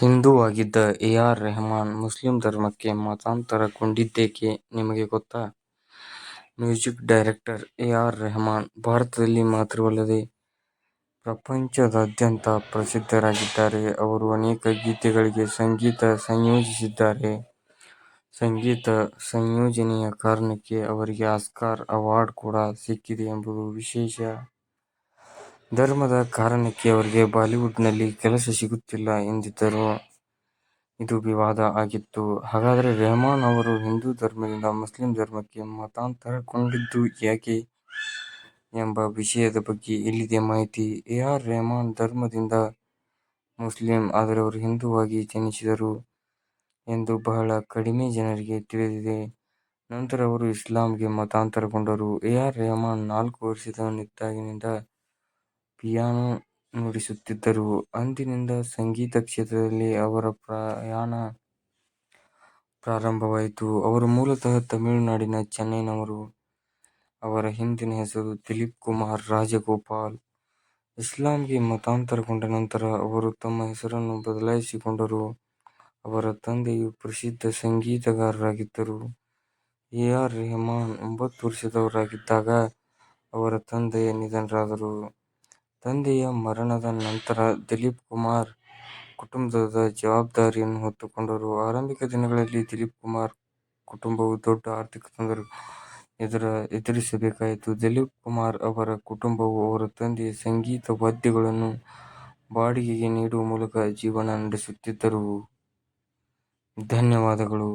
ಹಿಂದೂವಾಗಿದ್ದ A. R. Rahman ಮುಸ್ಲಿಂ ಧರ್ಮಕ್ಕೆ ಮತಾಂತರಗೊಂಡಿದ್ದೇಕೆ ನಿಮಗೆ ಗೊತ್ತಾ? Music director A. R. Rahman ಭಾರತದಲ್ಲಿ ಮಾತ್ರವಲ್ಲದೆ ಪ್ರಪಂಚದಾದ್ಯಂತ ಪ್ರಸಿದ್ಧರಾಗಿದ್ದಾರೆ. ಅವರು ಅನೇಕ ಗೀತೆಗಳಿಗೆ ಸಂಗೀತ ಸಂಯೋಜಿಸಿದ್ದಾರೆ. ಸಂಗೀತ ಸಂಯೋಜನೆಯ ಕಾರಣಕ್ಕೆ ಅವರಿಗೆ ಆಸ್ಕಾರ್ ಅವಾರ್ಡ್ ಕೂಡ ಸಿಕ್ಕಿದೆ ಎಂಬುದು ವಿಶೇಷ. ಧರ್ಮದ ಕಾರಣಕ್ಕೆ ಅವರಿಗೆ ಬಾಲಿವುಡ್ನಲ್ಲಿ ಕೆಲಸ ಸಿಗುತ್ತಿಲ್ಲ ಎಂದಿದ್ದರು. ಇದು ವಿವಾದ ಆಗಿತ್ತು. ಹಾಗಾದರೆ ರೆಹಮಾನ್ ಅವರು ಹಿಂದೂ ಧರ್ಮದಿಂದ ಮುಸ್ಲಿಂ ಧರ್ಮಕ್ಕೆ ಮತಾಂತರಗೊಂಡಿದ್ದು ಯಾಕೆ ಎಂಬ ವಿಷಯದ ಬಗ್ಗೆ ಇಲ್ಲಿದೆ ಮಾಹಿತಿ. ಎ. ಆರ್. ರೆಹಮಾನ್ ಧರ್ಮದಿಂದ ಮುಸ್ಲಿಂ, ಆದರೆ ಅವರು ಹಿಂದೂವಾಗಿ ಜನಿಸಿದರು ಎಂದು ಬಹಳ ಕಡಿಮೆ ಜನರಿಗೆ ತಿಳಿದಿದೆ. ನಂತರ ಅವರು ಇಸ್ಲಾಂಗೆ ಮತಾಂತರಗೊಂಡರು. ಎ. ಆರ್. ರೆಹಮಾನ್ ನಾಲ್ಕು ವರ್ಷದವನಿದ್ದಾಗಿನಿಂದ ಪಿಯಾನೋ ನುಡಿಸುತ್ತಿದ್ದರು. ಅಂದಿನಿಂದ ಸಂಗೀತ ಕ್ಷೇತ್ರದಲ್ಲಿ ಅವರ ಪ್ರಯಾಣ ಪ್ರಾರಂಭವಾಯಿತು. ಅವರು ಮೂಲತಃ ತಮಿಳುನಾಡಿನ ಚೆನ್ನೈನವರು. ಅವರ ಹಿಂದಿನ ಹೆಸರು ದಿಲೀಪ್ ಕುಮಾರ್ ರಾಜಗೋಪಾಲ್. ಇಸ್ಲಾಂಗೆ ಮತಾಂತರಗೊಂಡ ನಂತರ ಅವರು ತಮ್ಮ ಹೆಸರನ್ನು ಬದಲಾಯಿಸಿಕೊಂಡರು. ಅವರ ತಂದೆಯು ಪ್ರಸಿದ್ಧ ಸಂಗೀತಗಾರರಾಗಿದ್ದರು. ಎ. ಆರ್. ರೆಹಮಾನ್ ಒಂಬತ್ತು ವರ್ಷದವರಾಗಿದ್ದಾಗ ಅವರ ತಂದೆ ನಿಧನರಾದರು. ತಂದೆಯ ಮರಣದ ನಂತರ ದಿಲೀಪ್ ಕುಮಾರ್ ಕುಟುಂಬದ ಜವಾಬ್ದಾರಿಯನ್ನು ಹೊತ್ತುಕೊಂಡರು. ಆರಂಭಿಕ ದಿನಗಳಲ್ಲಿ ದಿಲೀಪ್ ಕುಮಾರ್ ಕುಟುಂಬವು ದೊಡ್ಡ ಆರ್ಥಿಕ ತೊಂದರೆಗಳನ್ನು ಎದುರಿಸಬೇಕಾಯಿತು. ದಿಲೀಪ್ ಕುಮಾರ್ ಅವರ ಕುಟುಂಬವು ಅವರ ತಂದೆಯ ಸಂಗೀತ ವಾದ್ಯಗಳನ್ನು ಬಾಡಿಗೆಗೆ ನೀಡುವ ಮೂಲಕ ಜೀವನ ನಡೆಸುತ್ತಿದ್ದರು. ಧನ್ಯವಾದಗಳು.